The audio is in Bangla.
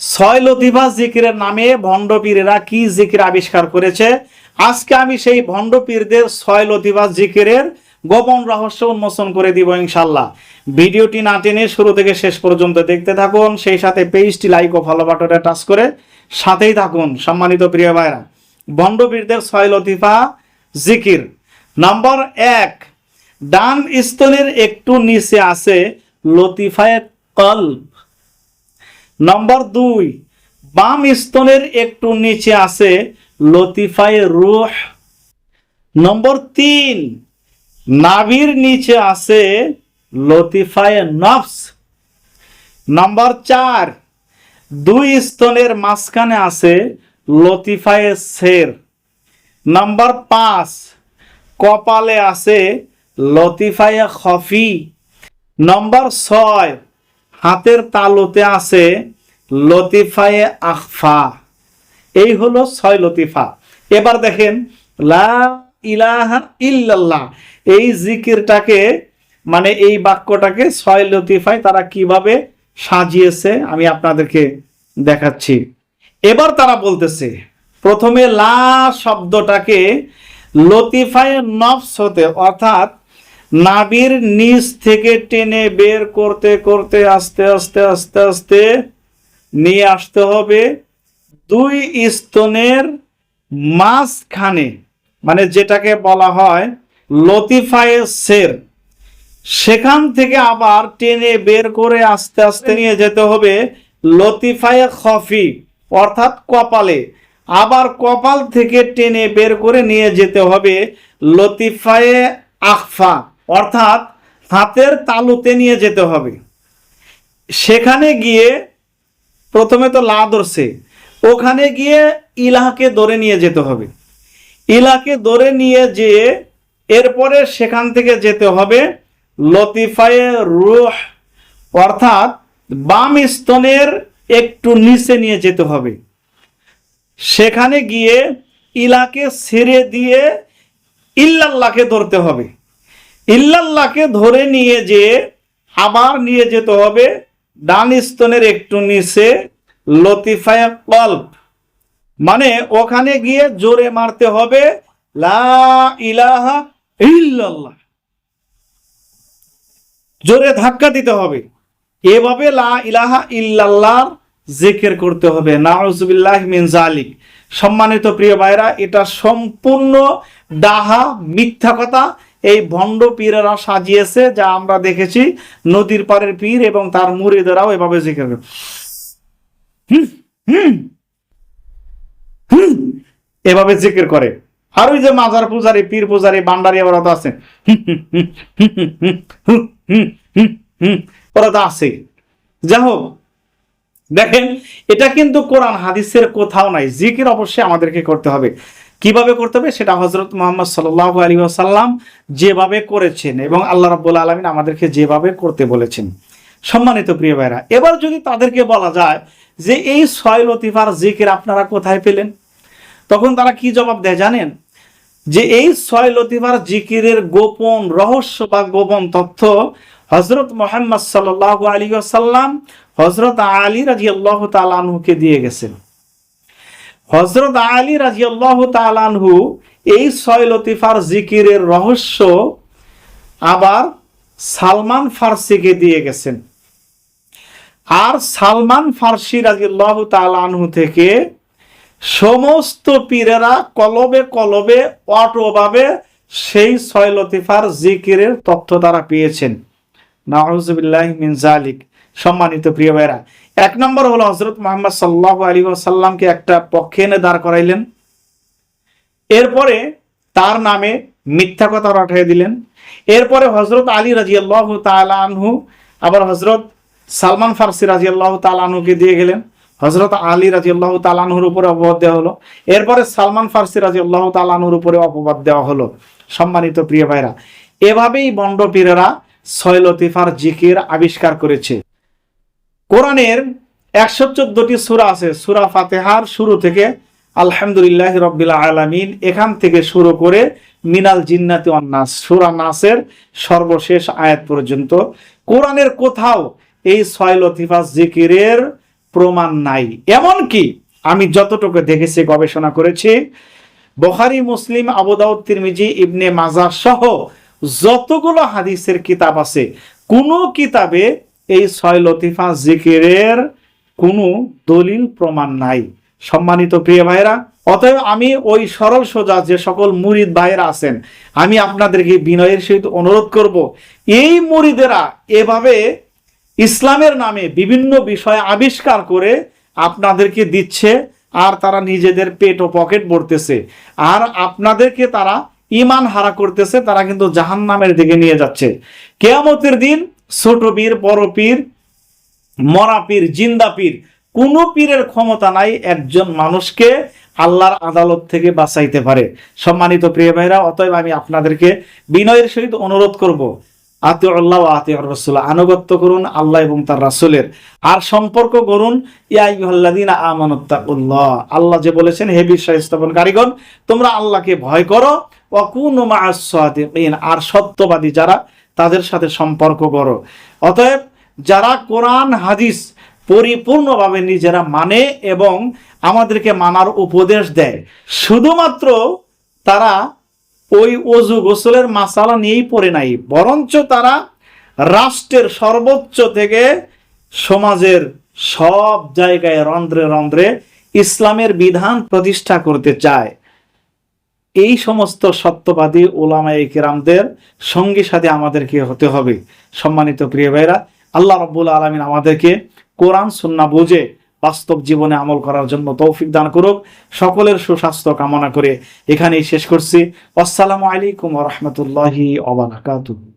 ছয় জিকিরের নামে ভণ্ড পীরেরা কি জিকির আবিষ্কার করেছে? আজকে আমি সেই ভণ্ড পীরদের ছয় লতিফা জিকিরের গোপন রহস্য উন্মোচন করে দিব ইনশাল্লাহ। ভিডিওটি না টেনে শুরু থেকে শেষ পর্যন্ত দেখতে থাকুন, সেই সাথে পেজটি লাইক ও ফলো বাটনে টাচ করে সাথেই থাকুন, সম্মানিত প্রিয় ভাইরা। ভণ্ড পীরদের ছয় লতিফা জিকির। নম্বর এক, ডান স্তনের একটু নিচে আছে লতিফায় কল্প নম্বর দুই, বাম স্তনের একটু নিচে আছে লতিফায় রুহ। নম্বর তিন, নাভির নিচে আছে লতিফায় নফস। নম্বর চার, দুই স্তনের মাঝখানে আছে লতিফায়ে সের। নম্বর পাঁচ, কপালে আছে লতিফায়ে খফি। নম্বর ছয় হাতের তালুতে আছে লতিফায়ে আখফা। এই হলো ছয় লতিফা। এবার দেখেন, লা ইলাহা ইল্লাল্লাহ। এই জিকিরটাকে মানে এই বাক্যটাকে ছয় লতিফায় তারা কীভাবে সাজিয়েছে আমি আপনাদেরকে দেখাচ্ছি। এবার তারা বলতেছে, প্রথমে লা শব্দটাকে লতিফায়ে নফস হতে, অর্থাৎ নাবির নিচ থেকে টেনে বের করতে করতে আস্তে আস্তে আস্তে আস্তে নিয়ে আসতে হবে দুই স্তনের মাঝখানে মানে যেটাকে বলা হয় লতিফায়ে সের। সেখান থেকে আবার টেনে বের করে আস্তে আস্তে নিয়ে যেতে হবে লতিফায়ে খফি, অর্থাৎ কপালে। আবার কপাল থেকে টেনে বের করে নিয়ে যেতে হবে লতিফায়ে আখফা অর্থাৎ হাতের তালুতে নিয়ে যেতে হবে। সেখানে গিয়ে প্রথমে তো লা ধরছে, ওখানে গিয়ে ইলাহকে ধরে নিয়ে যেতে হবে। ইলাকে ধরে নিয়ে যেয়ে এরপরে সেখান থেকে যেতে হবে লতিফায়ে রুহ, অর্থাৎ বাম স্তনের একটু নিচে নিয়ে যেতে হবে। সেখানে গিয়ে ইলাকে ছেড়ে দিয়ে ইল্লাল্লাহকে ধরতে হবে। ইল্লাল্লাহকে ধরে নিয়ে যে আবার নিয়ে যেতে হবে ডান স্তনের একটু নিচে, লতিফায় কল্প। মানে ওখানে গিয়ে জোরে মারতে হবে, লা ইলাহা ইল্লাল্লাহ। জোরে ধাক্কা দিতে হবে। এভাবে লা ইলাহা ইল্লাল্লাহর জিকির করতে হবে। নাউজুবিল্লাহ মিন জালিক সম্মানিত প্রিয় ভাইরা, এটা সম্পূর্ণ ডাহা মিথ্যা কথা। এই ভণ্ড পীরেরা সাজিয়েছে যা আমরা দেখেছি নদীর পারের পীর এবং তার মুড়িদেরাও এভাবে জিকির এভাবে জিকির করে আর ওই যে মাজার পূজারি পীর পূজারি বান্ডারি ওরা তো আছে ওরা তো আছে যাই হোক দেখেন এটা কিন্তু কোরআন হাদিসের কোথাও নাই জিকির অবশ্যই আমাদেরকে করতে হবে কীভাবে করতে হবে সেটা হজরত মোহাম্মদ সাল্লাহ আলী আসাল্লাম যেভাবে করেছেন এবং আল্লাহ রাব্বুল আলমিন আমাদেরকে যেভাবে করতে বলেছেন। সম্মানিত প্রিয় ভাইরা, এবার যদি তাদেরকে বলা যায় যে এই ছয় লতিফার জিকির আপনারা কোথায় পেলেন? তখন তারা কি জবাব দেয় জানেন? যে এই ছয় লতিফার জিকিরের গোপন রহস্য বা গোপন তথ্য হজরত মোহাম্মদ সাল্লাহ আলী আসাল্লাম হজরত আলী রাজি আল্লাহ তালানহুকে দিয়ে গেছেন। হজরত আলী রাজি আল্লাহ তালানহু এই ছয় লতিফার জিকিরের রহস্য আবার সালমান ফার্সিকে দিয়ে গেছেন। আর সালমান ফার্সি রাজি আল্লাহ তালানহু থেকে সমস্ত পীরেরা কলবে কলবে, অটোভাবে সেই ছয় লতিফার জিকিরের তথ্য তারা পেয়েছেন। নাউজুবিল্লাহ মিন জালিক সম্মানিত প্রিয় ভাইরা এক নম্বর হলো হজরত মোহাম্মদ সাল্লাহ আলী সাল্লামকে একটা পক্ষে এনে দাঁড় করাইলেন। এরপরে তার নামে মিথ্যা কথা পাঠিয়ে দিলেন। এরপরে হজরত আলী রাজি আল্লাহ আনহু, আবার হজরত সালমান ফার্সি রাজি আল্লাহ আনহুকে দিয়ে গেলেন। হজরত আলী রাজি আল্লাহ তালানহুর উপরে অপবাদ দেওয়া হলো। এরপরে সালমান ফার্সি রাজি আল্লাহ তালানহুর উপরে অপবাদ দেওয়া হলো। সম্মানিত প্রিয় ভাইরা, এভাবেই বন্ড পীরেরা ছয় জিকির আবিষ্কার করেছে। কোরআনের একশো চোদ্দটি সুরা আছে। সুরা ফাতেহার শুরু থেকে আলহামদুলিল্লাহ রব্বিল আলামিন এখান থেকে শুরু করে মিনাল জিন্নাতি অন্নাস সুরা নাসের সর্বশেষ আয়াত পর্যন্ত। কোরআনের কোথাও এই ছয় লতিফা জিকিরের প্রমাণ নাই। এমনকি আমি যতটুকু দেখেছি, গবেষণা করেছি, বখারি, মুসলিম আবুদাউদ তিরমিজি, ইবনে মাজার সহ যতগুলো হাদিসের কিতাব আছে, কোনো কিতাবে এই ছয় লতিফা জিকিরের কোনো দলিল প্রমাণ নাই। সম্মানিত প্রিয় ভাইরা অতএব আমি ওই সরল সোজা যে সকল মুরিদ ভাইরা আছেন, আমি আপনাদেরকে বিনয়ের সহিত অনুরোধ করব, এই মুরিদেরা এভাবে ইসলামের নামে বিভিন্ন বিষয় আবিষ্কার করে আপনাদেরকে দিচ্ছে, আর তারা নিজেদের পেট ও পকেট ভরতেছে, আর আপনাদেরকে তারা ইমান হারা করতেছে, তারা কিন্তু জাহান নামের দিকে নিয়ে যাচ্ছে। কেয়ামতের দিন ছোট পীর, বড় পীর, মরা পীর, জিন্দা পীর, কোন পীরের ক্ষমতা নাই একজন মানুষকে আল্লাহর আদালত থেকে বাঁচাইতে পারে। সম্মানিত প্রিয় ভাইরা, অতএব আমি আপনাদেরকে বিনয়ের সহিত অনুরোধ করব আতে আল্লাহ আতে রসুল, আনুগত্য করুন আল্লাহ এবং তার রাসুলের। আর সম্পর্ক করুন আমানুত্তাকুল্লাহ আল্লাহ যে বলেছেন, হে বিশ্বাস স্থাপন কারিগণ তোমরা আল্লাহকে ভয় করো মাআস আর সত্যবাদী যারা তাদের সাথে সম্পর্ক করো। অতএব যারা কোরআন, হাদিস পরিপূর্ণভাবে নিজেরা মানে এবং আমাদেরকে মানার উপদেশ দেয়, শুধুমাত্র তারা ওই অজু গোসলের মাসালা নিয়েই পড়ে নাই, বরঞ্চ তারা রাষ্ট্রের সর্বোচ্চ থেকে সমাজের সব জায়গায় রন্ধ্রে রন্ধ্রে ইসলামের বিধান প্রতিষ্ঠা করতে চায়। এই সমস্ত সত্যবাদী ওলামাই কিরামদের সঙ্গী সাথে আমাদেরকে হতে হবে। সম্মানিত প্রিয় ভাইরা আল্লাহ রব্বুল আলমিন আমাদেরকে কোরআন সুন্না বুঝে বাস্তব জীবনে আমল করার জন্য তৌফিক দান করুক। সকলের সুস্বাস্থ্য কামনা করে এখানেই শেষ করছি। আসসালামু আলাইকুম রহমতুল্লাহি অবরাকাতুহ